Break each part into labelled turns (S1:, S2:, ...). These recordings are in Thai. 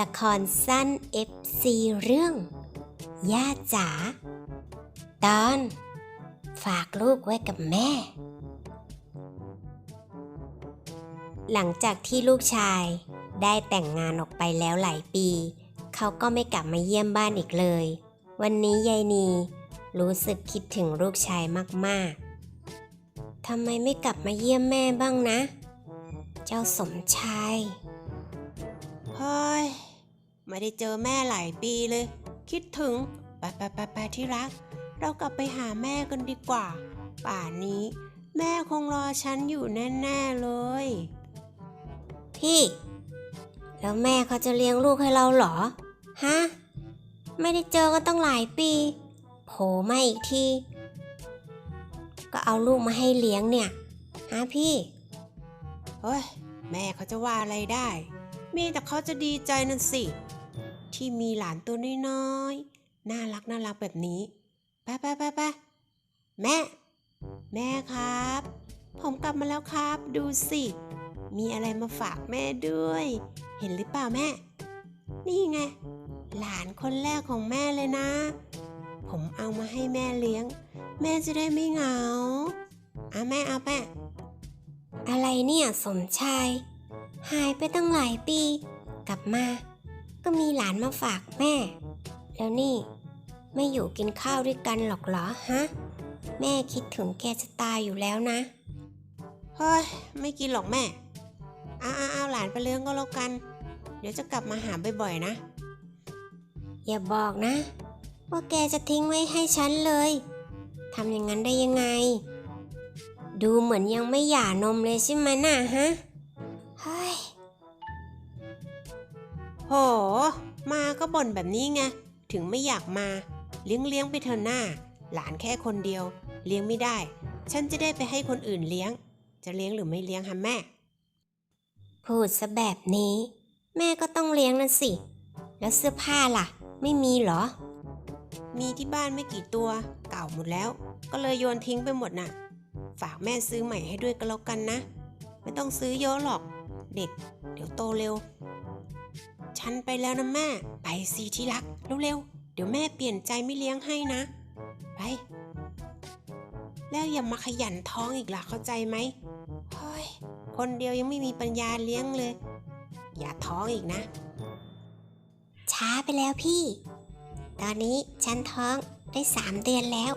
S1: ละครสั้น FC เรื่อง ย่าจ๋า ตอน ฝากลูกไว้กับแม่ หลังจากที่ลูกชายได้แต่งงานออกไปแล้วหลายปี เขาก็ไม่กลับมาเยี่ยมบ้านอีกเลย วันนี้ยายนีรู้สึกคิดถึงลูกชายมากๆ ทำไมไม่กลับมาเยี่ยมแม่บ้างนะ เจ้าสมชาย
S2: ฮ้ยไม่ได้เจอแม่หลายปีเลย คิดถึง ไปไปไปไปที่รัก เรากลับไปหาแม่กันดีกว่า ป่านนี้ แม่คงรอฉันอยู่แน่ๆเลย
S1: พี่ แล้วแม่เขาจะเลี้ยงลูกให้เราเหรอ ฮะ ไม่ได้เจอกันต้องหลายปีโผล่มาอีกที ก็เอาลูกมาให้เลี้ยงเนี่ย ฮะพี่
S2: เฮ้ย แม่เขาจะว่าอะไรได้ มีแต่เขาจะดีใจนั่นสิ ที่มีหลานตัวน้อยๆ น่ารักน่ารักแบบนี้ ไปไปไปไปแม่ แม่ครับ ผมกลับมาแล้วครับ ดูสิ มีอะไรมาฝากแม่ด้วย เห็นหรือเปล่าแม่ นี่ไง หลานคนแรกของแม่เลยนะ ผมเอามาให้แม่เลี้ยง แม่จะได้ไม่เหงาเอาแม่เอาแม่
S1: อะไรเนี่ยสมชาย หายไปตั้งหลายปี กลับมา ก็มีหลานมาฝากแม่ แล้วนี่ ไม่อยู่กินข้าวด้วยกันหรอกเหรอฮะ แม่คิดถึงแกจะตายอยู่แล้วนะ
S2: เฮ้ย ไม่กินหรอกแม่ เอาเอาเอาหลานไปเลี้ยงก็แล้วกัน เดี๋ยวจะกลับมาหาบ่อยๆนะ
S1: อย่าบอกนะ ว่าแกจะทิ้งไว้ให้ฉันเลย ทำอย่างนั้นได้ยังไง ดูเหมือนยังไม่หย่านมเลยใช่ไหมน่ะฮะ
S2: โห มาก็บ่นแบบนี้ไง ถึงไม่อยากมา เลี้ยงเลี้ยงไปเถอะหน้า หลานแค่คนเดียว เลี้ยงไม่ได้ ฉันจะได้ไปให้คนอื่นเลี้ยง จะเลี้ยงหรือไม่เลี้ยงฮะแม่
S1: พูดซะแบบนี้ แม่ก็ต้องเลี้ยงนั่นสิ แล้วเสื้อผ้าล่ะ ไม่มีเหรอ
S2: มีที่บ้านไม่กี่ตัว เก่าหมดแล้ว ก็เลยโยนทิ้งไปหมดน่ะ ฝากแม่ซื้อใหม่ให้ด้วยก็แล้วกันนะ ไม่ต้องซื้อเยอะหรอก เด็ก เดี๋ยวโตเร็ว ฉันไปแล้วนะแม่ ไปสิที่รัก เร็วๆ เดี๋ยวแม่เปลี่ยนใจไม่เลี้ยงให้นะ ไป แล้วอย่ามาขยันท้องอีกล่ะเข้าใจไหมเฮ้ย คนเดียวยังไม่มีปัญญาเลี้ยงเลย อย่าท้องอีกนะ
S1: ช้าไปแล้วพี่ ตอนนี้ฉันท้องได้สามเดือนแล้ว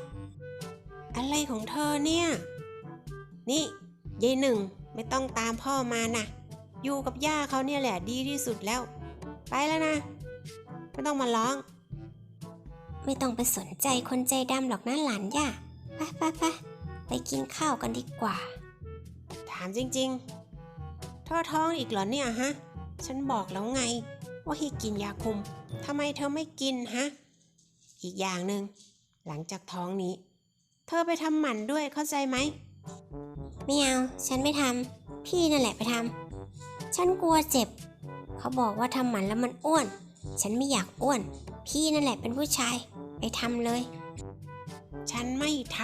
S2: อะไรของเธอเนี่ย นี่ยายหนึ่งไม่ต้องตามพ่อมานะอยู่กับย่าเขาเนี่ยแหละดีที่สุดแล้ว ไปแล้วนะ ไม่ต้องมาร้อง
S1: ไม่ต้องไปสนใจคนใจดำหรอกนะหลานย่าไปไปไปไปกินข้าวกันดีกว่า
S2: ถามจริงๆ เธอท้องอีกเหรอเนี่ยฮะ ฉันบอกแล้วไง ว่าให้กินยาคุมทำไมเธอไม่กินฮะ อีกอย่างหนึ่งหลังจากท้องนี้ เธอไปทำหมันด้วยเข้าใจไหม
S1: ไม่เอา ฉันไม่ทำ พี่นั่นแหละไปทำ ฉันกลัวเจ็บ เขาบอกว่าทำหมันแล้วมันอ้วน ฉันไม่อยากอ้วน พี่นั่นแหละเป็นผู้ชาย ไปทำเลย
S2: ฉันไม่ท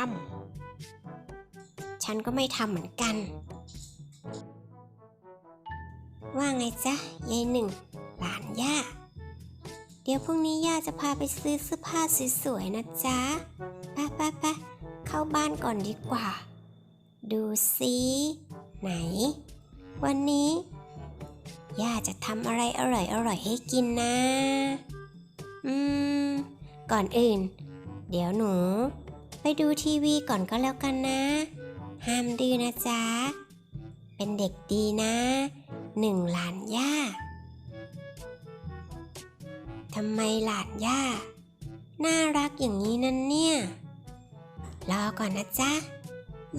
S2: ำ
S1: ฉันก็ไม่ทำเหมือนกัน ว่าไงจ๊ะยายหนึ่ง หลานย่า เดี๋ยวพรุ่งนี้ย่าจะพาไปซื้อเสื้อผ้าสวยๆนะจ๊ะไปไปไปเข้าบ้านก่อนดีกว่า ดูสิไหน วันนี้ ย่าจะทำอะไรอร่อยๆให้กินนะ อืม ก่อนอื่น เดี๋ยวหนู ไปดูทีวีก่อนก็แล้วกันนะ ห้ามดื้อนะจ๊ะ เป็นเด็กดีนะหนึ่งหลานย่าทำไมหลานย่า น่ารักอย่างนี้นั่นเนี่ย รอก่อนนะจ๊ะ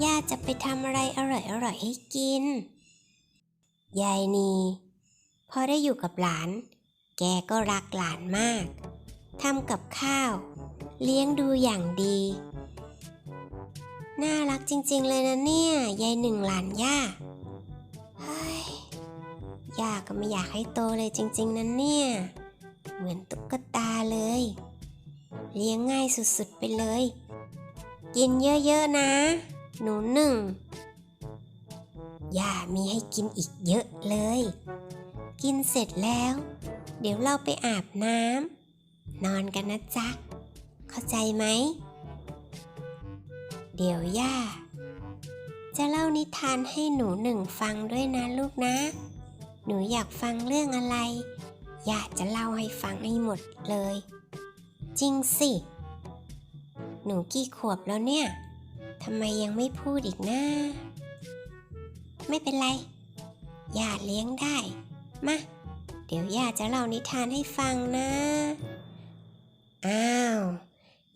S1: ย่าจะไปทำอะไรอร่อยๆให้กิน ยายนี พอได้อยู่กับหลาน แกก็รักหลานมากทำกับข้าว เลี้ยงดูอย่างดี น่ารักจริง ๆ เลยนะเนี่ยยายหนึ่งหลานย่าเฮ้ยย่าก็ไม่อยากให้โตเลยจริง ๆนะเนี่ย เหมือนตุ๊กตาเลย เลี้ยงง่ายสุดๆไปเลย กินเยอะๆนะ หนูหนึ่งย่ามีให้กินอีกเยอะเลย กินเสร็จแล้ว เดี๋ยวเราไปอาบน้ำนอนกันนะจ๊ะ เข้าใจไหม เดี๋ยวย่า จะเล่านิทานให้หนูหนึ่งฟังด้วยนะลูกนะ หนูอยากฟังเรื่องอะไร ย่าจะเล่าให้ฟังให้หมดเลย จริงสิ หนูกี่ขวบแล้วเนี่ยทำไมยังไม่พูดอีกนะ ไม่เป็นไร ย่าเลี้ยงได้ มา เดี๋ยวย่าจะเล่านิทานให้ฟังนะ อ้าว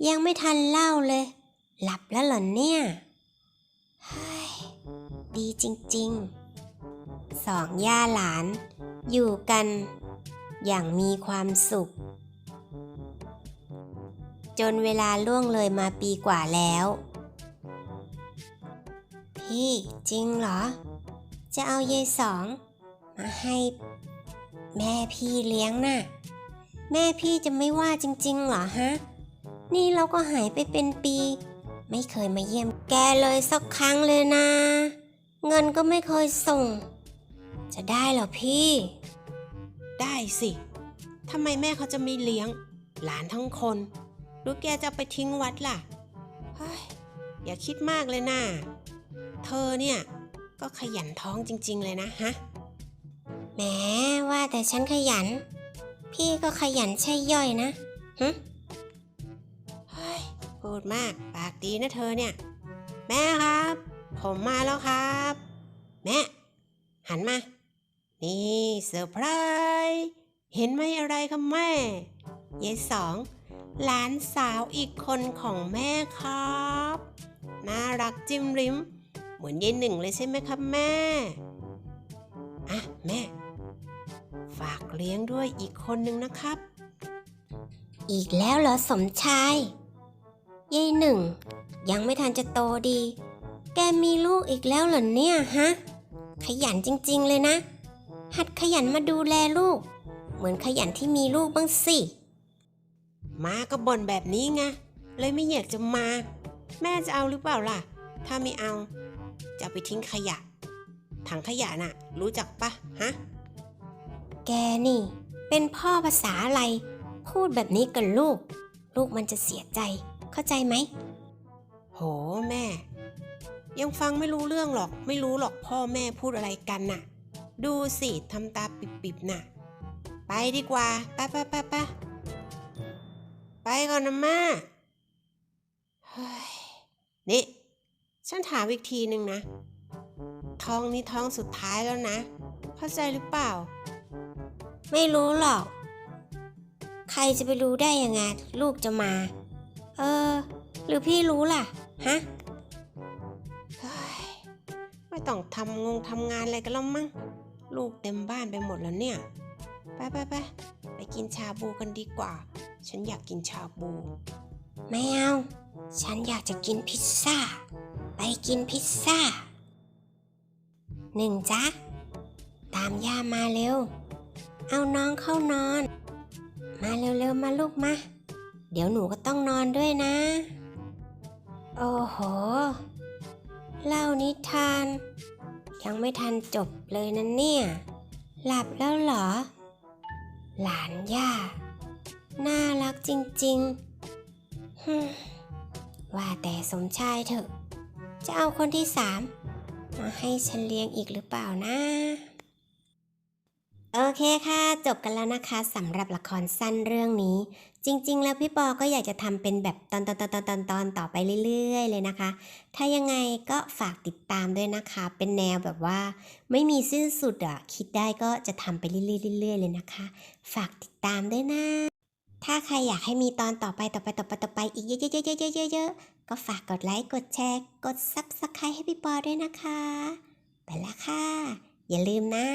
S1: ยังไม่ทันเล่าเลย หลับแล้วเหรอเนี่ยเฮ้ยดีจริงๆ สองย่าหลาน อยู่กัน อย่างมีความสุข จนเวลาล่วงเลยมาปีกว่าแล้ว พี่จริงเหรอ จะเอาเยายสองมาให้ แม่พี่เลี้ยงน่ะ แม่พี่จะไม่ว่าจริงๆเหรอฮะ นี่เราก็หายไปเป็นปี ไม่เคยมาเยี่ยมแกเลยสักครั้งเลยนะ เงินก็ไม่เคยส่ง จะได้เหรอพี่
S2: ได้สิทำไมแม่เขาจะไม่เลี้ยง หลานทั้งคนหรือแกจะไปทิ้งวัดล่ะเฮ้ยอย่าคิดมากเลยนะเธอเนี่ยก็ขยันท้องจริง ๆ เลยนะฮะ
S1: แหมว่าแต่ฉันขยัน พี่ก็ขยันใช่ย่อยนะฮึ
S2: เฮ้ยพูดมากปากดีนะเธอเนี่ย แม่ครับ ผมมาแล้วครับ แม่ หันมา นี่เซอร์ไพรส์เห็นไหมอะไรครับแม่ยายสองหลานสาวอีกคนของแม่ครับ น่ารักจิ้มริม เหมือนยายหนึ่งเลยใช่ไหมครับแม่ อะ แม่ เลี้ยงด้วยอีกคนนึงนะครับ
S1: อีกแล้วเหรอสมชายยายหนึ่ง ยังไม่ทันจะโตดี แกมีลูกอีกแล้วเหรอเนี่ยฮะ ขยันจริงๆเลยนะ หัดขยันมาดูแลลูก เหมือนขยันที่มีลูกบ้างสิ
S2: มาก็บ่นแบบนี้ไง เลยไม่อยากจะมา แม่จะเอาหรือเปล่าล่ะ ถ้าไม่เอา จะเอาไปทิ้งขยะ ถังขยะน่ะ รู้จักปะฮะ
S1: แกนี่ เป็นพ่อภาษาอะไร พูดแบบนี้กับลูก ลูกมันจะเสียใจ เข้าใจไหม
S2: โหแม่ ยังฟังไม่รู้เรื่องหรอก ไม่รู้หรอกพ่อแม่พูดอะไรกันน่ะ ดูสิทำตาปิบๆน่ะ ไปดีกว่าไปไปไปไปไปก่อนนะแม่เฮ้ยนี่ ฉันถามอีกทีหนึ่งนะ ท้องนี้ท้องสุดท้ายแล้วนะ เข้าใจหรือเปล่า
S1: ไม่รู้หรอก ใครจะไปรู้ได้ยังไง ลูกจะมา เออ หรือพี่รู้ล่ะ ฮะ
S2: ไม่ต้องทำงงทำงานอะไรกันแล้วมั้ง ลูกเต็มบ้านไปหมดแล้วเนี่ย ไปไปไปไปกินชาบูกันดีกว่า ฉันอยากกินชาบู
S1: ไม่เอา ฉันอยากจะกินพิซซ่า ไปกินพิซซ่าหนึ่งจ๊ะตามย่ามาเร็ว เอาน้องเข้านอน มาเร็วๆมาลูกมา เดี๋ยวหนูก็ต้องนอนด้วยนะ โอ้โห เล่านิทาน ยังไม่ทันจบเลยนะเนี่ย หลับแล้วเหรอ หลานย่า น่ารักจริงๆว่าแต่สมชายเถอะ จะเอาคนที่สามมาให้ฉันเลี้ยงอีกหรือเปล่านะ เคค่ะ จบกันแล้วนะคะสำหรับละครสั้นเรื่องนี้ จริง ๆ แล้วพี่ปอก็อยากจะทำเป็นแบบตอนตอนตอนตอนตอนตอนต่อไปเรื่อย ๆ เลยนะคะ ถ้ายังไงก็ฝากติดตามด้วยนะคะ เป็นแนวแบบว่า ไม่มีสิ้นสุดอะคิดได้ก็จะทำไปเรื่อยๆเลยนะคะ ฝากติดตามด้วยนะ ถ้าใครอยากให้มีตอนต่อไปต่อไปต่อไปต่อไปอีกเยอะๆๆๆๆๆก็ฝากกดไลค์กดแชร์กด Subscribe ให้พี่ปอด้วยนะคะ ไปล้วค่ะ อย่าลืมนะ